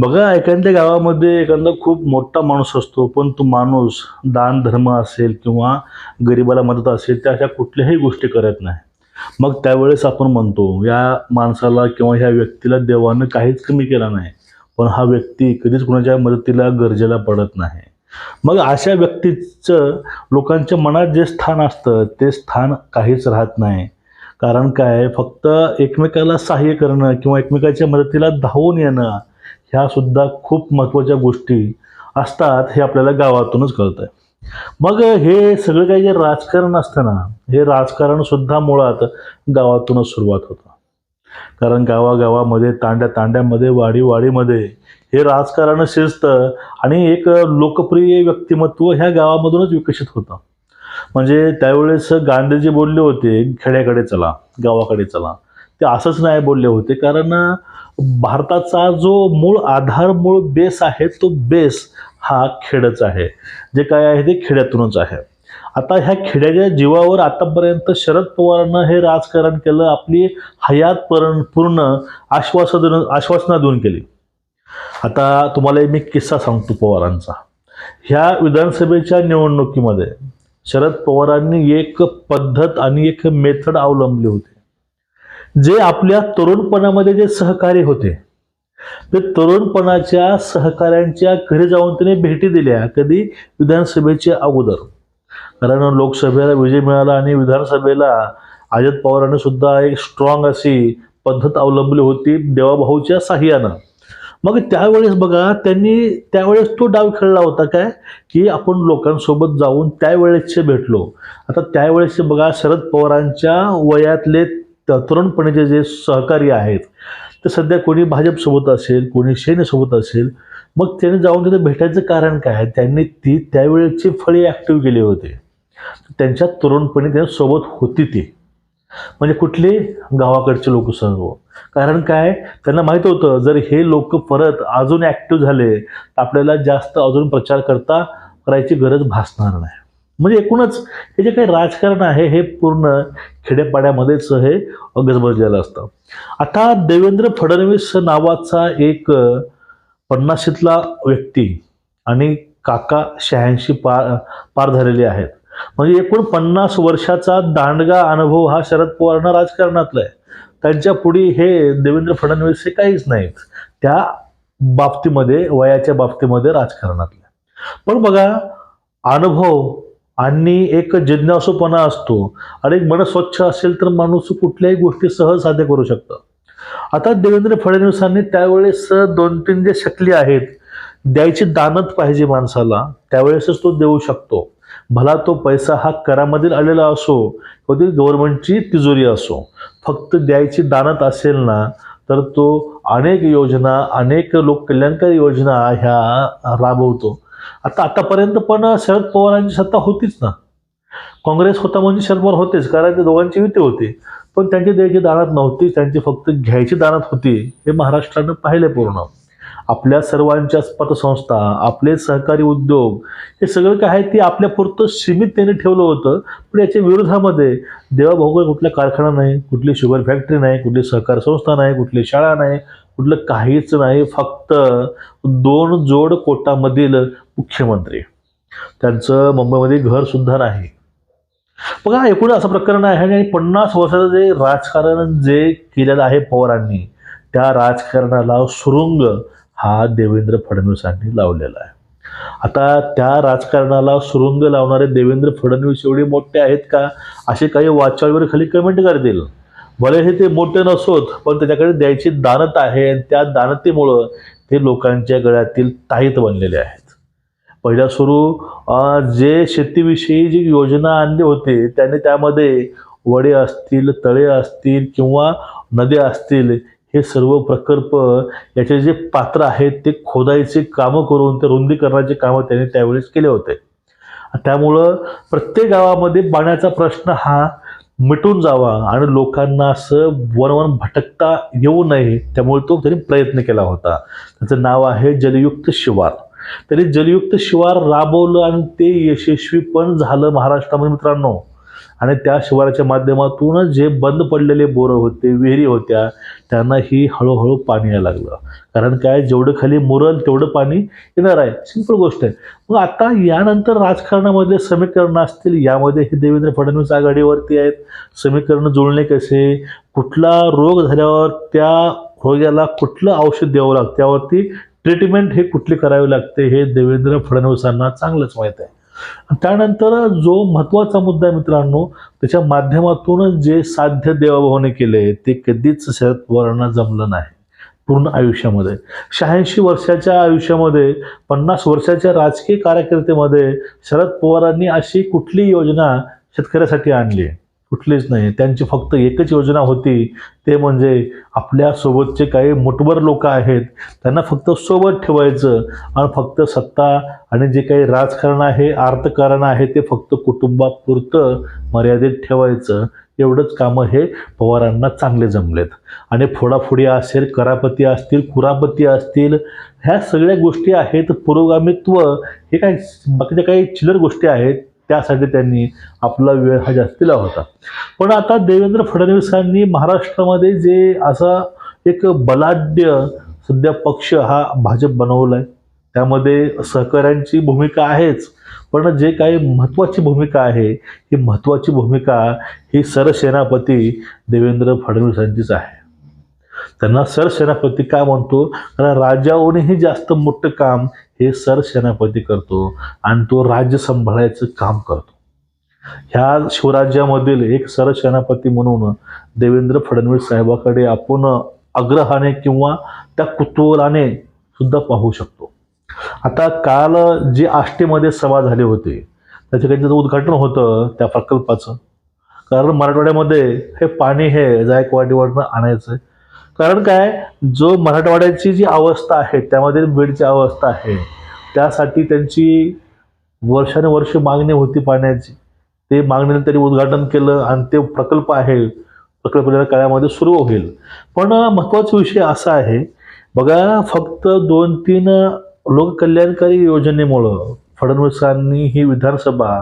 बघा एखाद्या गावामध्ये एखादा खूप मोठा माणूस असतो पण तो माणूस दान धर्म असेल किंवा गरिबाला मदत असेल त्या अशा कुठल्याही गोष्टी करत नाही. मग त्यावेळेस आपण म्हणतो या माणसाला किंवा ह्या व्यक्तीला देवानं काहीच कमी केला नाही पण हा व्यक्ती कधीच कुणाच्या मदतीला गरजेला पडत नाही. मग अशा व्यक्तीचं लोकांच्या मनात जे स्थान असतं ते स्थान काहीच राहत नाही. कारण काय फक्त एकमेकाला सहाय्य करणं किंवा एकमेकाच्या मदतीला धावून येणं ह्या सुद्धा खूप महत्त्वाच्या गोष्टी असतात हे आपल्याला गावातूनच कळतं मग हे सगळं काही जे राजकारण असतं ना हे राजकारण सुद्धा मुळात गावातूनच सुरुवात होतं. कारण गावागावामध्ये तांड्या तांड्यामध्ये वाडी वाडीमध्ये हे राजकारण शिस्त आणि एक लोकप्रिय व्यक्तिमत्व ह्या गावामधूनच विकसित होतं. म्हणजे त्यावेळेस गांधीजी बोलले होते खेड्याकडे चला गावाकडे चला. ते असंच नाही बोलले होते. कारण भारताचा जो मूळ आधार मूळ बेस आहे तो बेस हा खेडच आहे. जे काय आहे ते खेड्यातूनच आहे. आता ह्या खेड्याच्या जीवावर आतापर्यंत शरद पवारांना हे राजकारण केलं आपली हयात पूर्ण आश्वासन आश्वासना देऊन केली. आता तुम्हाला एक मी किस्सा सांगतो पवारांचा. ह्या विधानसभेच्या निवडणुकीमध्ये शरद पवारांनी एक पद्धत आणि एक मेथड अवलंबली होती. जे आपल्या तरुणपणामध्ये जे सहकारी होते ते तरुणपणाच्या सहकाऱ्यांच्या घरी जाऊन त्याने भेटी दिल्या कधी? विधानसभेच्या अगोदर. कारण लोकसभेला विजय मिळाला आणि विधानसभेला अजित पवारांनी सुद्धा एक स्ट्रॉंग अशी पद्धत अवलंबली होती देवाभाऊच्या साह्यानं. मग त्यावेळेस बघा त्यांनी त्यावेळेस तो डाव खेळला होता काय? की आपण लोकांसोबत जाऊन त्यावेळेसचे भेटलो. आता त्यावेळेसचे बघा शरद पवारांच्या वयातले तरुणपणीचे जे सहकारी आहेत ते सध्या कोणी भाजपसोबत असेल कोणी सेनेसोबत असेल मग त्यांनी जाऊन तिथे भेटायचं कारण काय त्यांनी ती त्यावेळेची फळी ॲक्टिव्ह केली होती. त्यांच्या तरुणपणी त्यांच्यासोबत होती ती. म्हणजे कुठली? गावाकडचे लोक सर्व. कारण काय? त्यांना माहीत होतं जर हे लोक परत अजून ॲक्टिव्ह झाले तर आपल्याला जास्त अजून प्रचार करता करायची गरज भासणार नाही. म्हणजे एकूणच हे जे काही राजकारण आहे हे पूर्ण खेडेपाड्यामध्येच हे गजबजलेलं असतं. आता देवेंद्र फडणवीस नावाचा एक पन्नाशीतला व्यक्ती आणि काका शहाऐंशी पार पार झालेले आहेत. म्हणजे एकूण पन्नास वर्षाचा दांडगा अनुभव हा शरद पवारांना राजकारणातला आहे. त्यांच्या पुढे हे देवेंद्र फडणवीस हे काहीच नाहीत. त्या बाबतीमध्ये वयाच्या बाबतीमध्ये राजकारणातल्या पण बघा अनुभव आणि एक जिज्ञासूपणा असतो. आणि एक मन स्वच्छ असेल तर माणूस कुठल्याही गोष्टी सहज साध्य करू शकतो. आता देवेंद्र फडणवीसांनी त्यावेळेस दोन तीन जे शकली आहेत द्यायची दानत पाहिजे माणसाला त्यावेळेसच तो देऊ शकतो. भला तो पैसा हा करामधील आलेला असो किंवा ती गव्हर्नमेंटची तिजोरी असो. फक्त द्यायची दानत असेल ना तर तो अनेक योजना अनेक लोककल्याणकारी योजना ह्या राबवतो. आता आतापर्यंत पण शरद पवारांची सत्ता होतीच ना. काँग्रेस होता म्हणजे शरद पवार होतेच कारण ते दोघांची युती होती. पण त्यांची द्यायची दानात नव्हती त्यांची फक्त घ्यायची दानात होती हे महाराष्ट्रानं पाहिले पूर्ण. आपल्या सर्वांच्या पतसंस्था आपले सहकारी उद्योग हे सगळं काय आहे ते आपल्यापुरतं सीमित त्याने ठेवलं होतं. पण याच्या विरोधामध्ये देवाभाऊ कुठला कारखाना नाही कुठली शुगर फॅक्टरी नाही कुठली सहकार संस्था नाही कुठली शाळा नाही कुठलं काहीच नाही. फक्त दोन जोड कोटामधील मुख्यमंत्री. त्यांचं मुंबईमध्ये घरसुद्धा नाही. बघा एकूण असं प्रकरण आहे आणि पन्नास वर्षाचं जे राजकारण जे केलेलं आहे पवारांनी त्या राजकारणाला सुरुंग हा देवेंद्र फडणवीसांनी लावलेला आहे. आता त्या राजकारणाला सुरुंग लावणारे देवेंद्र फडणवीस एवढे मोठे आहेत का? असे काही वाचाळीवर खाली कमेंट करतील. भले हे ते मोठे नसोत पण त्याच्याकडे द्यायची दानत आहे आणि त्या दानतेमुळं ते लोकांच्या गळ्यातील ताईत बनलेले आहेत. पहिल्या सुरू जे शेतीविषयी जी योजना आणली होती त्याने त्यामध्ये वडे असतील तळे असतील किंवा नद्या असतील हे सर्व प्रकल्प याचे जे पात्र आहेत ते खोदायचे कामं करून ते रुंदीकरणाचे कामं त्यांनी त्यावेळेस केले होते. त्यामुळं प्रत्येक गावामध्ये पाण्याचा प्रश्न हा मिटून जावा आणि लोकांना असं वनवन भटकता येऊ नये त्यामुळे तो त्यांनी प्रयत्न केला होता. त्याचं नाव आहे जलयुक्त शिवार. तरी जलयुक्त शिवार राबवलं आणि ते यशस्वी पण झालं महाराष्ट्रामध्ये मित्रांनो. आणि त्या शिवाराच्या माध्यमातून जे बंद पडलेले बोरं होते विहिरी होत्या त्यांना ही हळूहळू पाणी यायला लागलं. कारण काय? जेवढं खाली मुरल तेवढं पाणी येणार आहे. सिंपल गोष्ट आहे. मग आता यानंतर राजकारणामध्ये समीकरणं असतील यामध्ये हे देवेंद्र फडणवीस आघाडीवरती आहेत. समीकरण जुळणे कसे? कुठला रोग झाल्यावर त्या रोग्याला कुठलं औषध द्यावं लागतं? त्यावरती ट्रीटमेंट हे कुठली करावी लागते हे देवेंद्र फडणवीसांना चांगलंच माहीत आहे. त्यानंतर जो महत्त्वाचा मुद्दा आहे मित्रांनो त्याच्या माध्यमातून जे साध्य देवाभावाने केले ते कधीच शरद पवारांना जमलं नाही. पूर्ण आयुष्यामध्ये. शहाऐंशी वर्षाच्या आयुष्यामध्ये पन्नास वर्षाच्या राजकीय कार्यकर्तेमध्ये शरद पवारांनी अशी कुठली योजना शेतकऱ्यासाठी आणली आहे? कुठलीच नाही. त्यांची फक्त एकच योजना होती. ते म्हणजे आपल्यासोबतचे काही मुठभर लोक आहेत. त्यांना फक्त सोबत ठेवायचं आणि फक्त सत्ता आणि जे काही राजकारण आहे अर्थकारण आहे ते फक्त कुटुंबापुरतं मर्यादित ठेवायचं. एवढंच कामं हे पवारांना चांगले जमलेत. आणि फोडाफोडी असेल करापती असतील कुरापती असतील ह्या सगळ्या गोष्टी आहेत. पुरोगामित्व हे काय बाकीच्या काही चिलर गोष्टी आहेत. त्यासाठी त्यांनी आपला वेळ हा जास्त दिला होता पण आता देवेंद्र फडणवीसांनी महाराष्ट्रामध्ये जे असा एक बलाढ्य सध्या पक्ष हा भाजप बनवला आहे त्यामध्ये सहकाऱ्यांची भूमिका आहेच पण जे काही महत्त्वाची भूमिका आहे ही महत्त्वाची भूमिका ही सरसेनापती देवेंद्र फडणवीसांचीच आहे. त्यांना सरसेनापती का म्हणतो? कारण राजाहूनही जास्त मोठं काम हे सरसेनापती करतो आणि तो राज्य सांभाळायचं काम करतो. ह्या शिवराज्यामधील एक सरसेनापती म्हणून देवेंद्र फडणवीस साहेबाकडे आपण आग्रहाने किंवा त्या कुतूहलाने सुद्धा पाहू शकतो. आता काल जी आष्टीमध्ये सभा झाली होती त्याचं काही त्याचं उद्घाटन होतं त्या प्रकल्पाचं. कारण मराठवाड्यामध्ये हे पाणी हे जायकवाडीवरनं आणायचं कारण काय? जो मराठवाड्याची जी अवस्था आहे त्यामध्ये बीडची अवस्था आहे त्यासाठी त्यांची वर्षानुवर्ष मागणी होती पाण्याची. ते मागणीने तरी उद्घाटन केलं आणि ते प्रकल्प आहे प्रकल्प काळामध्ये सुरू होईल. पण महत्त्वाचा विषय असा आहे बघा फक्त दोन तीन लोककल्याणकारी योजनेमुळं फडणवीसांनी ही विधानसभा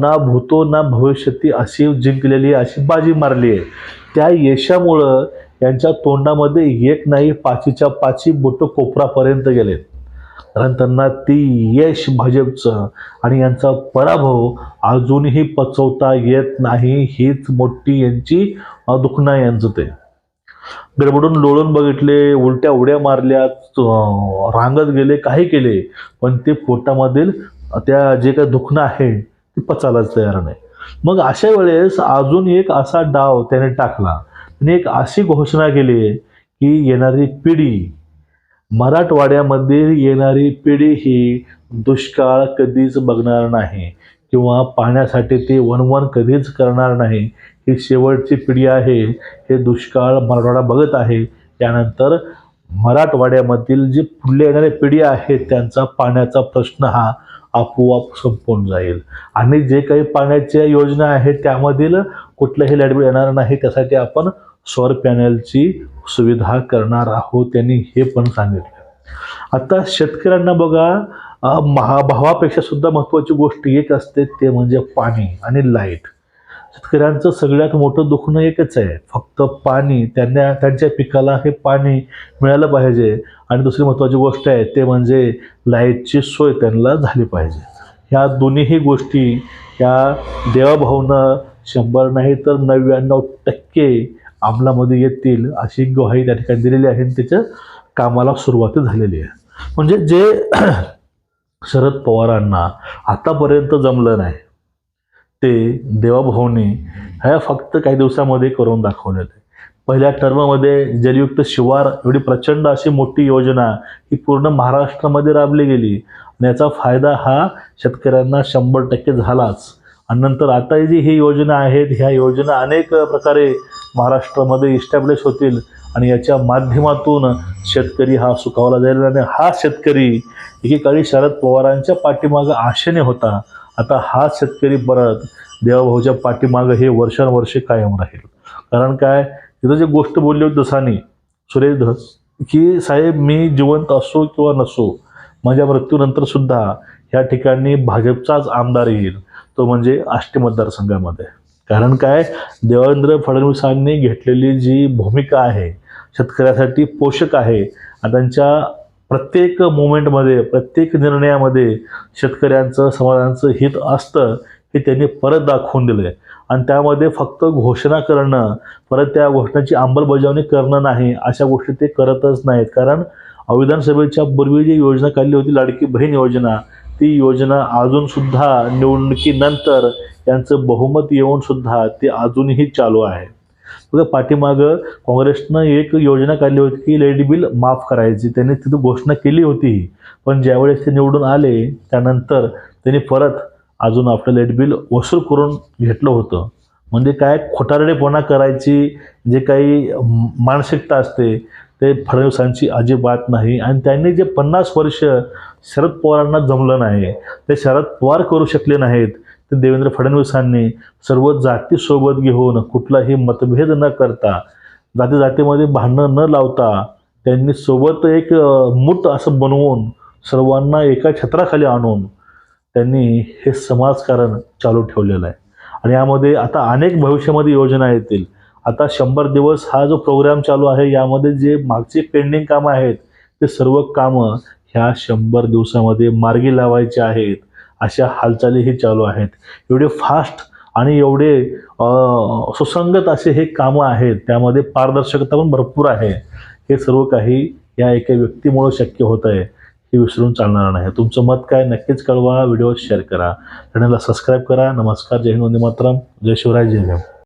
ना भूतो ना भविष्यती अशी जिंकलेली अशी बाजी मारली आहे. त्या यशामुळं यांच्या तोंडामध्ये एक नाही पाचीच्या पाची बोटं कोपरापर्यंत गेलेत. कारण त्यांना ती यश भाजपचं आणि यांचा पराभव अजूनही पचवता येत नाही हीच मोठी यांची दुखणं यांचं ते. गडबडून लोळून बघितले उलट्या उड्या मारल्या रांगत गेले काही केले पण ते पोटामधील त्या जे काही दुखणं आहे ते पचायलाच तयार नाही. मग अशा वेळेस अजून एक असा डाव त्याने टाकला त्यांनी एक अशी घोषणा केली की येणारी पिढी मराठवाड्यामध्ये येणारी पिढी ही दुष्काळ कधीच बघणार नाही किंवा पाण्यासाठी ते वनवन कधीच करणार नाही. ही शेवटची पिढी आहे. हे दुष्काळ मराठवाडा बघत आहे. त्यानंतर मराठवाड्यामधील जी पुढले येणारी पिढी आहेत त्यांचा पाण्याचा प्रश्न हा आपोआप संपून जाईल. आणि जे काही पाण्याच्या योजना आहेत त्यामधील कुठलंही लाइट येणार नाही त्यासाठी आपण सौर पॅनलची सुविधा करणार आहोत त्यांनी हे पण सांगितलं. आता शेतकऱ्यांना बघा महाभावापेक्षा सुद्धा महत्त्वाची गोष्ट एक असते ते म्हणजे पाणी आणि लाइट. शेतकऱ्यांचं सगळ्यात मोठं दुखणं एकच आहे फक्त पाणी. त्यांना त्यांच्या पिकाला हे पाणी मिळालं पाहिजे. आणि दुसरी महत्त्वाची गोष्ट आहे ते म्हणजे लाईटची सोय त्यांना झाली पाहिजे. ह्या दोन्हीही गोष्टी या देवाभावनं शंभर नाही तर नव्याण्णव टक्के अंमलामध्ये येतील अशी ग्वाही त्या ठिकाणी दिलेली आहे आणि त्याच्या कामाला सुरुवात झालेली आहे. म्हणजे जे शरद पवारांना आतापर्यंत जमलं नाही ते देवाभाऊने ह्या फक्त काही दिवसामध्ये करून दाखवलेलं आहे पहिल्या टर्ममध्ये जलयुक्त शिवार एवढी प्रचंड अशी मोठी योजना ही पूर्ण महाराष्ट्रामध्ये राबली गेली आणि याचा फायदा हा शेतकऱ्यांना शंभर टक्के झालाच. आणि नंतर आता जी ही योजना आहेत ह्या योजना अनेक प्रकारे महाराष्ट्रामध्ये इस्टॅब्लिश होतील आणि याच्या माध्यमातून शेतकरी हा सुखावला जाईल आणि हा शेतकरी एकेकाळी शरद पवारांच्या पाठीमागं आशेने होता. आता हा शेतकरी परत देवाभाऊच्या पाठीमागं हे वर्षानुवर्षे कायम राहील. कारण काय? तिथं जे गोष्ट बोलली होती दसानी सुरेश धस की साहेब मी जिवंत असो किंवा नसो माझ्या मृत्यूनंतर सुद्धा ह्या ठिकाणी भाजपचाच आमदार येईल. तो म्हणजे आष्टी मतदारसंघामध्ये. कारण काय? देवेंद्र फडणवीसांनी घेतलेली जी भूमिका आहे शेतकऱ्यासाठी पोषक आहे आणि त्यांच्या प्रत्येक मोमेंटमध्ये प्रत्येक निर्णयामध्ये शेतकऱ्यांचं समाजांचं हित असतं हे त्यांनी परत दाखवून दिलं आहे आणि त्यामध्ये फक्त घोषणा करणं परत त्या घोषणाची अंमलबजावणी करणं नाही अशा गोष्टी ते करतच नाहीत. कारण विधानसभेच्या पूर्वी जी योजना काढली होती लाडकी बहीण योजना ती योजना अजूनसुद्धा निवडणुकीनंतर यांचं बहुमत येऊन सुद्धा ते अजूनही चालू आहे. बघा पाठीमागं काँग्रेसनं एक योजना काढली होती की लाइट बिल माफ करायची. त्यांनी तिथं घोषणा केली होती. पण ज्यावेळेस ते निवडून आले त्यानंतर त्यांनी परत अजून आपलं लाइट बिल वसूल करून घेतलं होतं. म्हणजे काय खोटारडेपणा करायची जे काही मानसिकता असते ते फडणवीसांची अजिबात नाही. आणि त्यांनी जे पन्नास वर्ष शरद पवारांना जमलं नाही ते शरद पवार करू शकले नाहीत ते देवेंद्र फडणवीसांनी सर्व जातीसोबत घेऊन कुठलाही मतभेद न करता जाती जातीमध्ये भांडणं न लावता त्यांनी सोबत एक अ, मूठ असं बनवून सर्वांना एका छत्राखाली आणून त्यांनी हे समाजकारण चालू ठेवलेलं आहे. आणि यामध्ये आता अनेक भविष्यामध्ये योजना येतील. आता शंभर दिवस हा जो प्रोग्राम चालू आहे यामध्ये जे मागचे पेंडिंग कामं आहेत ते सर्व कामं ह्या शंभर दिवसामध्ये मार्गी लावायचे आहेत. अशा हालचालीही चालू आहेत. एवढे फास्ट आणि एवढे सुसंगत असे हे कामं आहेत त्यामध्ये पारदर्शकता पण भरपूर आहे. हे सर्व काही या एका व्यक्तीमुळं शक्य होत आहे हे विसरून चालणार नाही. तुमचं मत काय नक्कीच कळवा व्हिडिओ शेअर करा. चॅनलला सबस्क्राईब करा. नमस्कार जय हिंद वंदे मातरम. जय शिवराय जय भीम.